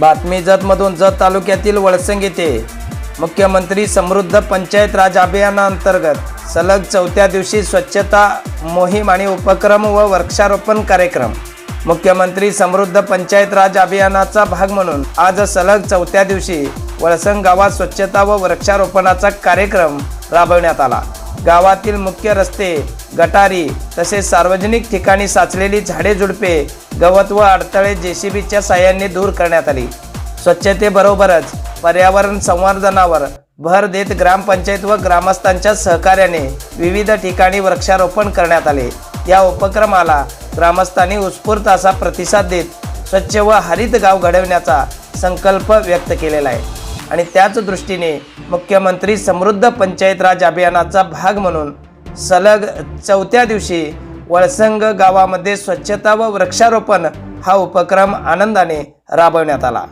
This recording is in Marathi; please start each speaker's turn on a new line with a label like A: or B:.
A: बातमी जतमधून जत तालुक्यातील वळसंग येथे मुख्यमंत्री समृद्ध पंचायत राज अभियानाअंतर्गत सलग चौथ्या दिवशी स्वच्छता मोहीम आणि उपक्रम व वृक्षारोपण कार्यक्रम. मुख्यमंत्री समृद्ध पंचायत राज अभियानाचा भाग म्हणून आज सलग चौथ्या दिवशी वळसंग गावात स्वच्छता व वृक्षारोपणाचा कार्यक्रम राबवण्यात आला. गावातील मुख्य रस्ते गटारी तसेच सार्वजनिक ठिकाणी साचलेली झाडे झुडपे गवत व अडथळे जेसीबीच्या साह्याने दूर करण्यात आली. स्वच्छतेबरोबरच पर्यावरण संवर्धनावर भर देत ग्रामपंचायत व ग्रामस्थांच्या सहकार्याने विविध ठिकाणी वृक्षारोपण करण्यात आले. या उपक्रमाला ग्रामस्थांनी उत्स्फूर्त असा प्रतिसाद देत स्वच्छ व हरित गाव घडवण्याचा संकल्प व्यक्त केलेला आहे. आणि त्याच दृष्टीने मुख्यमंत्री समृद्ध पंचायत राज अभियानाचा भाग म्हणून सलग चौथ्या दिवशी वळसंग गावामध्ये स्वच्छता व वृक्षारोपण हा उपक्रम आनंदाने राबवण्यात आला.